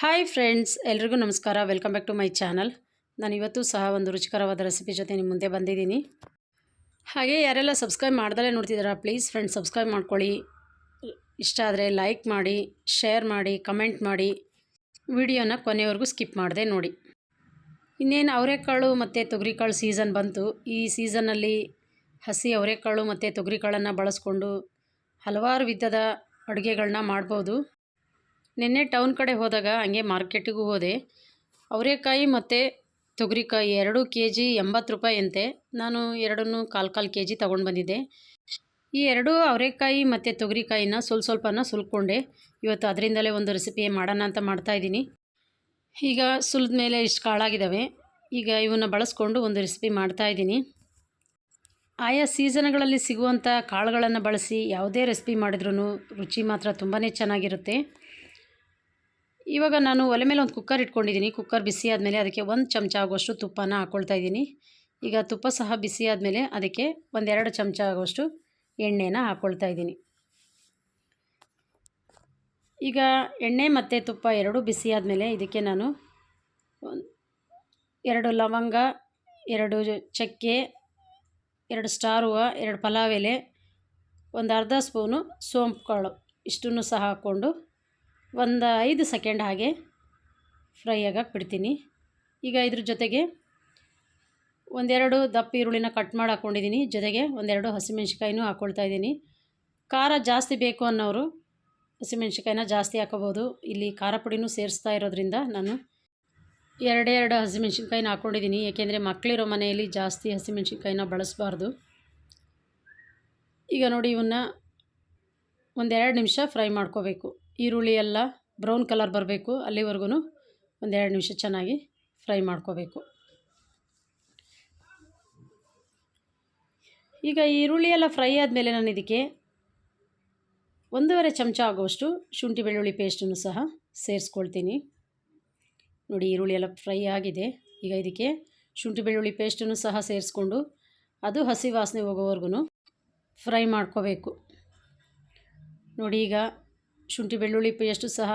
Hi friends ಎಲ್ರಿಗೂ ನಮಸ್ಕಾರ. Welcome back to my channel ನಾನು ಇವತ್ತು ಸಹ ಒಂದು ರುಚಿಕರವಾದ ರೆಸಿಪಿ ಜೊತೆ ನಿಮ್ಮ ಮುಂದೆ ಬಂದಿದ್ದೀನಿ. ಹಾಗೆ ಯಾರೆಲ್ಲ ಸಬ್ಸ್ಕ್ರೈಬ್ ಮಾಡ್ದಲೇ ನೋಡ್ತಿದ್ದೀರಾ ಪ್ಲೀಸ್ ಫ್ರೆಂಡ್ಸ್ ಸಬ್ಸ್ಕ್ರೈಬ್ ಮಾಡ್ಕೊಳ್ಳಿ. ಇಷ್ಟ ಆದರೆ ಲೈಕ್ ಮಾಡಿ ಶೇರ್ ಮಾಡಿ ಕಮೆಂಟ್ ಮಾಡಿ. ವಿಡಿಯೋನ ಕೊನೆವರೆಗೂ ಸ್ಕಿಪ್ ಮಾಡಿದೆ ನೋಡಿ. ಇನ್ನೇನು ಅವರೆಕಾಳು ಮತ್ತು ತೊಗರಿಕಾಳು ಸೀಸನ್ ಬಂತು. ಈ ಸೀಸನಲ್ಲಿ ಹಸಿ ಅವರೆಕಾಳು ಮತ್ತು ತೊಗರಿಕಾಳನ್ನು ಬಳಸ್ಕೊಂಡು ಹಲವಾರು ವಿಧದ ಅಡುಗೆಗಳನ್ನ ಮಾಡ್ಬೋದು. ನಿನ್ನೆ ಟೌನ್ ಕಡೆ ಹೋದಾಗ ಹಂಗೆ ಮಾರ್ಕೆಟಿಗೂ ಹೋದೆ. ಅವರೆಕಾಯಿ ಮತ್ತು ತೊಗರಿಕಾಯಿ ಎರಡು ಕೆ ಜಿ ಎಂಬತ್ತು ರೂಪಾಯಿ ಅಂತೆ ನಾನು ಎರಡನ್ನೂ ಕಾಲು ಕಾಲು ಕೆ ಜಿ ತೊಗೊಂಡು ಬಂದಿದ್ದೆ. ಈ ಎರಡೂ ಅವರೆಕಾಯಿ ಮತ್ತು ತೊಗರಿಕಾಯಿನ ಸ್ವಲ್ಪ ಸ್ವಲ್ಪನ ಸುಲ್ಕೊಂಡೆ. ಇವತ್ತು ಅದರಿಂದಲೇ ಒಂದು ರೆಸಿಪಿ ಮಾಡೋಣ ಅಂತ ಮಾಡ್ತಾಯಿದ್ದೀನಿ ಈಗ ಸುಲಿದ ಮೇಲೆ ಇಷ್ಟು ಕಾಳಾಗಿದ್ದಾವೆ ಈಗ ಇವನ್ನ ಬಳಸ್ಕೊಂಡು ಒಂದು ರೆಸಿಪಿ ಮಾಡ್ತಾಯಿದ್ದೀನಿ ಆಯಾ ಸೀಸನ್ಗಳಲ್ಲಿ ಸಿಗುವಂಥ ಕಾಳುಗಳನ್ನು ಬಳಸಿ ಯಾವುದೇ ರೆಸಿಪಿ ಮಾಡಿದ್ರೂ ರುಚಿ ಮಾತ್ರ ತುಂಬಾ ಚೆನ್ನಾಗಿರುತ್ತೆ. ಇವಾಗ ನಾನು ಒಲೆ ಮೇಲೆ ಒಂದು ಕುಕ್ಕರ್ ಇಟ್ಕೊಂಡಿದ್ದೀನಿ. ಕುಕ್ಕರ್ ಬಿಸಿ ಆದಮೇಲೆ ಅದಕ್ಕೆ ಒಂದು ಚಮಚ ಆಗುವಷ್ಟು ತುಪ್ಪನ ಹಾಕ್ಕೊಳ್ತಾ ಇದ್ದೀನಿ. ಈಗ ತುಪ್ಪ ಸಹ ಬಿಸಿ ಆದಮೇಲೆ ಅದಕ್ಕೆ ಒಂದೆರಡು ಚಮಚ ಆಗುವಷ್ಟು ಎಣ್ಣೆನ ಹಾಕ್ಕೊಳ್ತಾ ಇದ್ದೀನಿ. ಈಗ ಎಣ್ಣೆ ಮತ್ತು ತುಪ್ಪ ಎರಡೂ ಬಿಸಿ ಆದಮೇಲೆ ಇದಕ್ಕೆ ನಾನು ಎರಡು ಲವಂಗ, ಎರಡು ಚಕ್ಕೆ, ಎರಡು ಸ್ಟಾರ್ ಹೂವು, ಎರಡು ಪಲಾವ್ ಎಲೆ, ಒಂದು ಅರ್ಧ ಸ್ಪೂನು ಸೋಂಪು ಕಾಳು ಇಷ್ಟನ್ನು ಸಹ ಹಾಕ್ಕೊಂಡು ಒಂದು ಐದು ಸೆಕೆಂಡ್ ಹಾಗೆ ಫ್ರೈ ಆಗಕ್ಕೆ ಬಿಡ್ತೀನಿ. ಈಗ ಇದ್ರ ಜೊತೆಗೆ ಒಂದೆರಡು ದಪ್ಪ ಈರುಳ್ಳಿನ ಕಟ್ ಮಾಡಿ ಹಾಕ್ಕೊಂಡಿದ್ದೀನಿ ಜೊತೆಗೆ ಒಂದೆರಡು ಹಸಿಮೆಣ್ಸಿಕಾಯಿನೂ ಹಾಕ್ಕೊಳ್ತಾ ಇದ್ದೀನಿ ಖಾರ ಜಾಸ್ತಿ ಬೇಕು ಅನ್ನೋರು ಹಸಿಮೆಣ್ಸಿಕಾಯಿನ ಜಾಸ್ತಿ ಹಾಕೋಬೋದು ಇಲ್ಲಿ ಖಾರ ಪುಡಿನೂ ಸೇರಿಸ್ತಾ ಇರೋದ್ರಿಂದ ನಾನು ಎರಡೇ ಎರಡು ಹಸಿಮೆಣ್ಸಿನ್ಕಾಯಿನ ಹಾಕ್ಕೊಂಡಿದ್ದೀನಿ ಏಕೆಂದರೆ ಮಕ್ಕಳಿರೋ ಮನೆಯಲ್ಲಿ ಜಾಸ್ತಿ ಹಸಿಮೆಣ್ಸಿನ್ಕಾಯಿನ ಬಳಸಬಾರ್ದು. ಈಗ ನೋಡಿ ಇವನ್ನ ಒಂದೆರಡು ನಿಮಿಷ ಫ್ರೈ ಮಾಡ್ಕೋಬೇಕು. ಈರುಳ್ಳಿ ಎಲ್ಲ ಬ್ರೌನ್ ಕಲರ್ ಬರಬೇಕು ಅಲ್ಲಿವರೆಗೂ ಒಂದೆರಡು ನಿಮಿಷ ಚೆನ್ನಾಗಿ ಫ್ರೈ ಮಾಡ್ಕೋಬೇಕು. ಈಗ ಈರುಳ್ಳಿ ಎಲ್ಲ ಫ್ರೈ ಆದಮೇಲೆ ನಾನು ಇದಕ್ಕೆ ಒಂದೂವರೆ ಚಮಚ ಆಗುವಷ್ಟು ಶುಂಠಿ ಬೆಳ್ಳುಳ್ಳಿ ಪೇಸ್ಟನ್ನು ಸಹ ಸೇರಿಸ್ಕೊಳ್ತೀನಿ. ನೋಡಿ ಈರುಳ್ಳಿ ಎಲ್ಲ ಫ್ರೈ ಆಗಿದೆ. ಈಗ ಇದಕ್ಕೆ ಶುಂಠಿ ಬೆಳ್ಳುಳ್ಳಿ ಪೇಸ್ಟನ್ನು ಸಹ ಸೇರಿಸ್ಕೊಂಡು ಅದು ಹಸಿ ವಾಸನೆ ಹೋಗೋವರೆಗೂ ಫ್ರೈ ಮಾಡ್ಕೋಬೇಕು. ನೋಡಿ ಈಗ ಶುಂಠಿ ಬೆಳ್ಳುಳ್ಳಿ ಪೇಸ್ಟು ಸಹ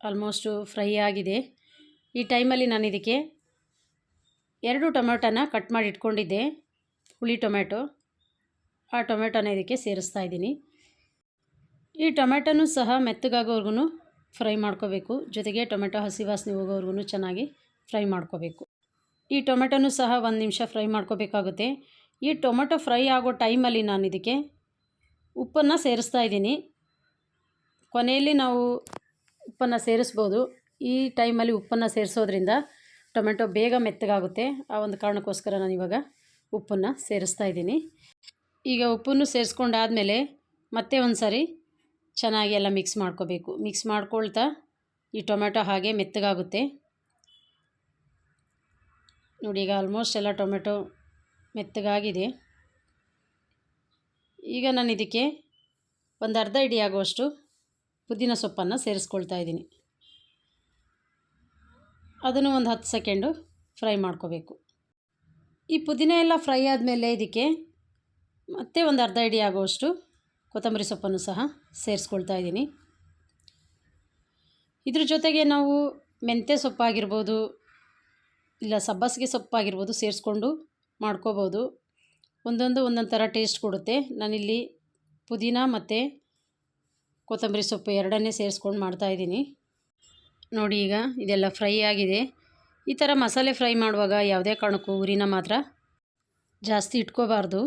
ಆಲ್ಮೋಸ್ಟು ಫ್ರೈ ಆಗಿದೆ. ಈ ಟೈಮಲ್ಲಿ ನಾನು ಇದಕ್ಕೆ ಎರಡು ಟೊಮೆಟೊನ ಕಟ್ ಮಾಡಿ ಇಟ್ಕೊಂಡಿದ್ದೆ, ಹುಳಿ ಟೊಮೆಟೊ. ಆ ಟೊಮೆಟೊನ ಇದಕ್ಕೆ ಸೇರಿಸ್ತಾ ಇದ್ದೀನಿ. ಈ ಟೊಮೆಟೊನೂ ಸಹ ಮೆತ್ತಗಾಗೋವರೆಗೂ ಫ್ರೈ ಮಾಡ್ಕೋಬೇಕು. ಜೊತೆಗೆ ಟೊಮೆಟೊ ಹಸಿ ವಾಸನೆ ಹೋಗೋವರೆಗೂ ಚೆನ್ನಾಗಿ ಫ್ರೈ ಮಾಡ್ಕೋಬೇಕು. ಈ ಟೊಮೆಟೊನೂ ಸಹ ಒಂದು ನಿಮಿಷ ಫ್ರೈ ಮಾಡ್ಕೋಬೇಕಾಗುತ್ತೆ. ಈ ಟೊಮೆಟೊ ಫ್ರೈ ಆಗೋ ಟೈಮಲ್ಲಿ ನಾನು ಇದಕ್ಕೆ ಉಪ್ಪನ್ನು ಸೇರಿಸ್ತಾ ಇದ್ದೀನಿ. ಕೊನೆಯಲ್ಲಿ ನಾವು ಉಪ್ಪನ್ನು ಸೇರಿಸ್ಬೋದು. ಈ ಟೈಮಲ್ಲಿ ಉಪ್ಪನ್ನು ಸೇರಿಸೋದ್ರಿಂದ ಟೊಮೆಟೊ ಬೇಗ ಮೆತ್ತಗಾಗುತ್ತೆ. ಆ ಒಂದು ಕಾರಣಕ್ಕೋಸ್ಕರ ನಾನು ಇವಾಗ ಉಪ್ಪನ್ನು ಸೇರಿಸ್ತಾ ಇದ್ದೀನಿ. ಈಗ ಉಪ್ಪನ್ನು ಸೇರಿಸ್ಕೊಂಡಾದಮೇಲೆ ಮತ್ತೆ ಒಂದು ಸಾರಿ ಚೆನ್ನಾಗಿ ಎಲ್ಲ ಮಿಕ್ಸ್ ಮಾಡ್ಕೋಬೇಕು. ಮಿಕ್ಸ್ ಮಾಡ್ಕೊಳ್ತಾ ಈ ಟೊಮೆಟೊ ಹಾಗೆ ಮೆತ್ತಗಾಗುತ್ತೆ. ನೋಡಿ, ಈಗ ಆಲ್ಮೋಸ್ಟ್ ಎಲ್ಲ ಟೊಮೆಟೊ ಮೆತ್ತಗಾಗಿದೆ. ಈಗ ನಾನು ಇದಕ್ಕೆ ಒಂದು ಅರ್ಧ ಇಡಿ ಆಗುವಷ್ಟು ಪುದೀನ ಸೊಪ್ಪನ್ನು ಸೇರಿಸ್ಕೊಳ್ತಾ ಇದ್ದೀನಿ. ಅದನ್ನು ಒಂದು ಹತ್ತು ಸೆಕೆಂಡು ಫ್ರೈ ಮಾಡ್ಕೋಬೇಕು. ಈ ಪುದೀನ ಎಲ್ಲ ಫ್ರೈ ಆದಮೇಲೆ ಇದಕ್ಕೆ ಮತ್ತೆ ಒಂದು ಅರ್ಧ ಇಡಿ ಆಗುವಷ್ಟು ಕೊತ್ತಂಬರಿ ಸೊಪ್ಪನ್ನು ಸಹ ಸೇರಿಸ್ಕೊಳ್ತಾ ಇದ್ದೀನಿ. ಇದ್ರ ಜೊತೆಗೆ ನಾವು ಮೆಂತ್ಯ ಸೊಪ್ಪಾಗಿರ್ಬೋದು, ಇಲ್ಲ ಸಬ್ಬಸಿಗೆ ಸೊಪ್ಪಾಗಿರ್ಬೋದು ಸೇರಿಸ್ಕೊಂಡು ಮಾಡ್ಕೋಬೋದು. ಒಂದೊಂದು ಒಂದೊಂದು ಥರ ಟೇಸ್ಟ್ ಕೊಡುತ್ತೆ. ನಾನಿಲ್ಲಿ ಪುದೀನ ಮತ್ತು ಕೊತ್ತಂಬರಿ ಸೊಪ್ಪು ಎರಡನ್ನೇ ಸೇರಿಸ್ಕೊಂಡು ಮಾಡ್ತಾಯಿದ್ದೀನಿ ನೋಡಿ ಈಗ ಇದೆಲ್ಲ ಫ್ರೈ ಆಗಿದೆ. ಈ ಥರ ಮಸಾಲೆ ಫ್ರೈ ಮಾಡುವಾಗ ಯಾವುದೇ ಕಾರಣಕ್ಕೂ ಉರಿನ ಮಾತ್ರ ಜಾಸ್ತಿ ಇಟ್ಕೋಬಾರ್ದು.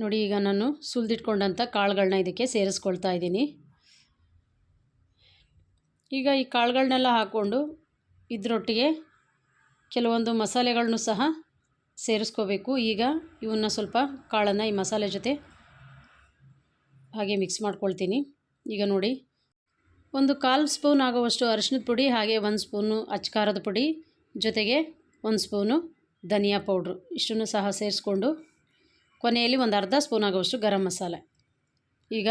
ನೋಡಿ ಈಗ ನಾನು ಸುಲಿದಿಟ್ಕೊಂಡಂಥ ಕಾಳುಗಳನ್ನ ಇದಕ್ಕೆ ಸೇರಿಸ್ಕೊಳ್ತಾ ಇದ್ದೀನಿ. ಈಗ ಈ ಕಾಳುಗಳನ್ನೆಲ್ಲ ಹಾಕ್ಕೊಂಡು ಇದರೊಟ್ಟಿಗೆ ಕೆಲವೊಂದು ಮಸಾಲೆಗಳನ್ನು ಸಹ ಸೇರಿಸ್ಕೋಬೇಕು. ಈಗ ಇವನ್ನ ಸ್ವಲ್ಪ ಕಾಳನ್ನು ಈ ಮಸಾಲೆ ಜೊತೆ ಹಾಗೆ ಮಿಕ್ಸ್ ಮಾಡ್ಕೊಳ್ತೀನಿ. ಈಗ ನೋಡಿ. ಒಂದು ಕಾಲು ಸ್ಪೂನ್ ಆಗುವಷ್ಟು ಅರಿಶಿನದ ಪುಡಿ, ಹಾಗೆ ಒಂದು ಸ್ಪೂನು ಅಚ್ಕಾರದ ಪುಡಿ, ಜೊತೆಗೆ ಒಂದು ಸ್ಪೂನು ಧನಿಯಾ ಪೌಡ್ರು. ಇಷ್ಟನ್ನು ಸಹ ಸೇರಿಸ್ಕೊಂಡು ಕೊನೆಯಲ್ಲಿ ಒಂದು ಅರ್ಧ ಸ್ಪೂನ್ ಆಗುವಷ್ಟು ಗರಂ ಮಸಾಲೆ. ಈಗ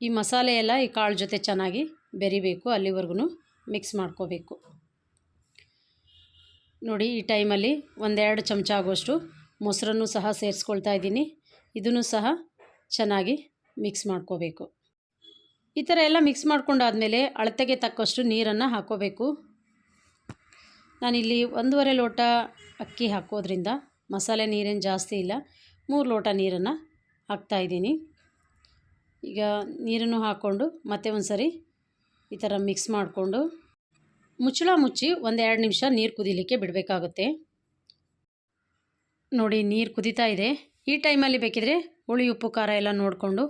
ಈ ಮಸಾಲೆ ಈ ಕಾಳು ಜೊತೆ ಚೆನ್ನಾಗಿ ಬೆರಿಬೇಕು ಅಲ್ಲಿವರೆಗೂ ಮಿಕ್ಸ್ ಮಾಡ್ಕೋಬೇಕು. ನೋಡಿ, ಈ ಟೈಮಲ್ಲಿ ಒಂದೆರಡು ಚಮಚ ಆಗುವಷ್ಟು ಮೊಸರನ್ನು ಸಹ ಸೇರಿಸ್ಕೊಳ್ತಾ ಇದ್ದೀನಿ. ಇದನ್ನು ಸಹ ಚೆನ್ನಾಗಿ ಮಿಕ್ಸ್ ಮಾಡ್ಕೋಬೇಕು. ಈ ಥರ ಎಲ್ಲ ಮಿಕ್ಸ್ ಮಾಡ್ಕೊಂಡಾದಮೇಲೆ ಅಳತೆಗೆ ತಕ್ಕಷ್ಟು ನೀರನ್ನು ಹಾಕೋಬೇಕು. ನಾನಿಲ್ಲಿ ಒಂದೂವರೆ ಲೋಟ ಅಕ್ಕಿ ಹಾಕೋದ್ರಿಂದ ಮಸಾಲೆ ನೀರೇನು ಜಾಸ್ತಿ ಇಲ್ಲ, ಮೂರು ಲೋಟ ನೀರನ್ನು ಹಾಕ್ತಾಯಿದ್ದೀನಿ ಈಗ ನೀರನ್ನು ಹಾಕ್ಕೊಂಡು ಮತ್ತೆ ಒಂದು ಸರಿ ಈ ಥರ ಮಿಕ್ಸ್ ಮಾಡಿಕೊಂಡು ಮುಚ್ಚಳ ಮುಚ್ಚಿ ಒಂದೆರಡು ನಿಮಿಷ ನೀರು ಕುದಿಲಿಕ್ಕೆ ಬಿಡಬೇಕಾಗುತ್ತೆ. ನೋಡಿ ನೀರು ಕುದೀತಾ ಇದೆ. ಈ ಟೈಮಲ್ಲಿ ಬೇಕಿದ್ರೆ ಹುಳಿ, ಉಪ್ಪು, ಖಾರ ಎಲ್ಲ ನೋಡಿಕೊಂಡು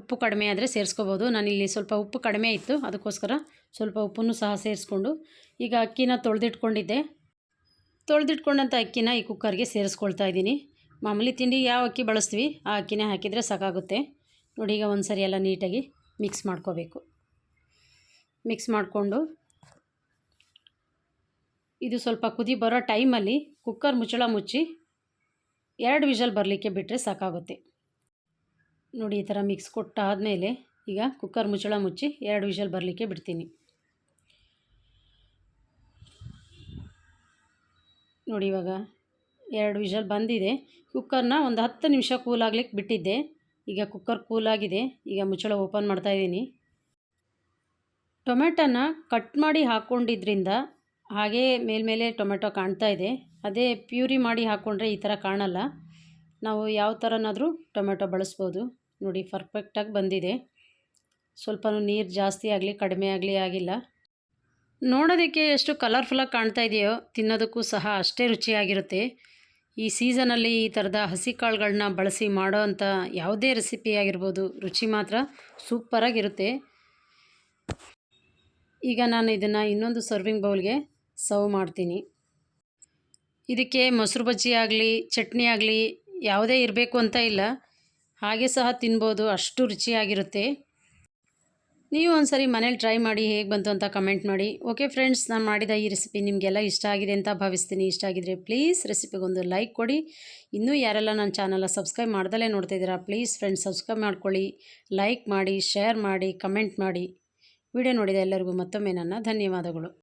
ಉಪ್ಪು ಕಡಿಮೆ ಆದರೆ ಸೇರಿಸ್ಕೋಬೋದು. ನಾನಿಲ್ಲಿ ಸ್ವಲ್ಪ ಉಪ್ಪು ಕಡಿಮೆ ಇತ್ತು, ಅದಕ್ಕೋಸ್ಕರ ಸ್ವಲ್ಪ ಉಪ್ಪನ್ನು ಸಹ ಸೇರಿಸ್ಕೊಂಡು ಈಗ ಅಕ್ಕಿನ ತೊಳೆದಿಟ್ಕೊಂಡಿದ್ದೆ. ತೊಳೆದಿಟ್ಕೊಂಡಂಥ ಅಕ್ಕಿನ ಈ ಕುಕ್ಕರ್ಗೆ ಸೇರಿಸ್ಕೊಳ್ತಾ ಇದ್ದೀನಿ. ಮಾಮೂಲಿ ತಿಂಡಿ ಯಾವ ಅಕ್ಕಿ ಬಳಸ್ತೀವಿ, ಆ ಅಕ್ಕಿನೇ ಹಾಕಿದರೆ ಸಾಕಾಗುತ್ತೆ. ನೋಡಿ, ಈಗ ಒಂದು ಸರಿ ಎಲ್ಲ ನೀಟಾಗಿ ಮಿಕ್ಸ್ ಮಾಡ್ಕೋಬೇಕು. ಮಿಕ್ಸ್ ಮಾಡಿಕೊಂಡು ಇದು ಸ್ವಲ್ಪ ಕುದಿ ಬರೋ ಟೈಮಲ್ಲಿ ಕುಕ್ಕರ್ ಮುಚ್ಚಳ ಮುಚ್ಚಿ ಎರಡು ವಿಷಲ್ ಬರಲಿಕ್ಕೆ ಬಿಟ್ಟರೆ ಸಾಕಾಗುತ್ತೆ. ನೋಡಿ, ಈ ಥರ ಮಿಕ್ಸ್ ಕೊಟ್ಟಾದಮೇಲೆ ಈಗ ಕುಕ್ಕರ್ ಮುಚ್ಚಳ ಮುಚ್ಚಿ ಎರಡು ವಿಷಲ್ ಬರಲಿಕ್ಕೆ ಬಿಡ್ತೀನಿ. ನೋಡಿ, ಇವಾಗ ಎರಡು ವಿಷಲ್ ಬಂದಿದೆ. ಕುಕ್ಕರ್ನ ಒಂದು ಹತ್ತು ನಿಮಿಷ ಕೂಲ್ ಕೂಲಾಗ್ಲಿಕ್ಕೆ ಬಿಟ್ಟಿದ್ದೆ. ಈಗ ಕುಕ್ಕರ್ ಕೂಲಾಗಿದೆ ಈಗ ಮುಚ್ಚಳ ಓಪನ್ ಮಾಡ್ತಾಯಿದ್ದೀನಿ ಟೊಮೆಟೊನ ಕಟ್ ಮಾಡಿ ಹಾಕ್ಕೊಂಡಿದ್ರಿಂದ ಹಾಗೇ ಮೇಲ್ಮೇಲೆ ಟೊಮೆಟೊ ಕಾಣ್ತಾ ಇದೆ. ಅದೇ ಪ್ಯೂರಿ ಮಾಡಿ ಹಾಕ್ಕೊಂಡ್ರೆ ಈ ಥರ ಕಾಣಲ್ಲ. ನಾವು ಯಾವ ಥರನಾದರೂ ಟೊಮೆಟೊ ಬಳಸ್ಬೋದು. ನೋಡಿ ಪರ್ಫೆಕ್ಟಾಗಿ ಬಂದಿದೆ. ಸ್ವಲ್ಪ ನೀರು ಜಾಸ್ತಿ ಆಗಲಿ, ಕಡಿಮೆ ಆಗಲಿ ಆಗಿಲ್ಲ. ನೋಡೋದಕ್ಕೆ ಎಷ್ಟು ಕಲರ್ಫುಲ್ಲಾಗಿ ಕಾಣ್ತಾ ಇದೆಯೋ, ತಿನ್ನೋದಕ್ಕೂ ಸಹ ಅಷ್ಟೇ ರುಚಿಯಾಗಿರುತ್ತೆ. ಈ ಸೀಸನಲ್ಲಿ ಈ ಥರದ ಹಸಿ ಕಾಳುಗಳನ್ನ ಬಳಸಿ ಮಾಡೋ ಅಂಥ ಯಾವುದೇ ರೆಸಿಪಿ ಆಗಿರ್ಬೋದು, ರುಚಿ ಮಾತ್ರ ಸೂಪರಾಗಿರುತ್ತೆ ಈಗ ನಾನು ಇದನ್ನು ಇನ್ನೊಂದು ಸರ್ವಿಂಗ್ ಬೌಲ್ಗೆ ಸರ್ವ್ ಮಾಡ್ತೀನಿ. ಇದಕ್ಕೆ ಮೊಸರು ಬಜ್ಜಿ ಆಗಲಿ, ಚಟ್ನಿ ಆಗಲಿ ಯಾವುದೇ ಇರಬೇಕು ಅಂತ ಇಲ್ಲ. ಹಾಗೆ ಸಹ ತಿನ್ಬೋದು, ಅಷ್ಟು ರುಚಿಯಾಗಿರುತ್ತೆ. ನೀವು ಒಂದು ಸರಿ ಮನೇಲಿ ಟ್ರೈ ಮಾಡಿ ಹೇಗೆ ಬಂತು ಅಂತ ಕಮೆಂಟ್ ಮಾಡಿ ಓಕೆ ಫ್ರೆಂಡ್ಸ್ ನಾನು ಮಾಡಿದ ಈ ರೆಸಿಪಿ ನಿಮಗೆಲ್ಲ ಇಷ್ಟ ಆಗಿದೆ ಅಂತ ಭಾವಿಸ್ತೀನಿ. ಇಷ್ಟ ಆಗಿದ್ರೆ ಪ್ಲೀಸ್ ರೆಸಿಪಿಗೊಂದು ಲೈಕ್ ಕೊಡಿ. ಇನ್ನೂ ಯಾರೆಲ್ಲ ನನ್ನ ಚಾನಲ್ನ ಸಬ್ಸ್ಕ್ರೈಬ್ ಮಾಡ್ದಲೇ ನೋಡ್ತಿದ್ದೀರಾ ಪ್ಲೀಸ್ ಫ್ರೆಂಡ್ಸ್ ಸಬ್ಸ್ಕ್ರೈಬ್ ಮಾಡ್ಕೊಳ್ಳಿ. ಲೈಕ್ ಮಾಡಿ ಶೇರ್ ಮಾಡಿ ಕಮೆಂಟ್ ಮಾಡಿ. ವಿಡಿಯೋ ನೋಡಿದ ಎಲ್ಲರಿಗೂ ಮತ್ತೊಮ್ಮೆ ನನ್ನ ಧನ್ಯವಾದಗಳು.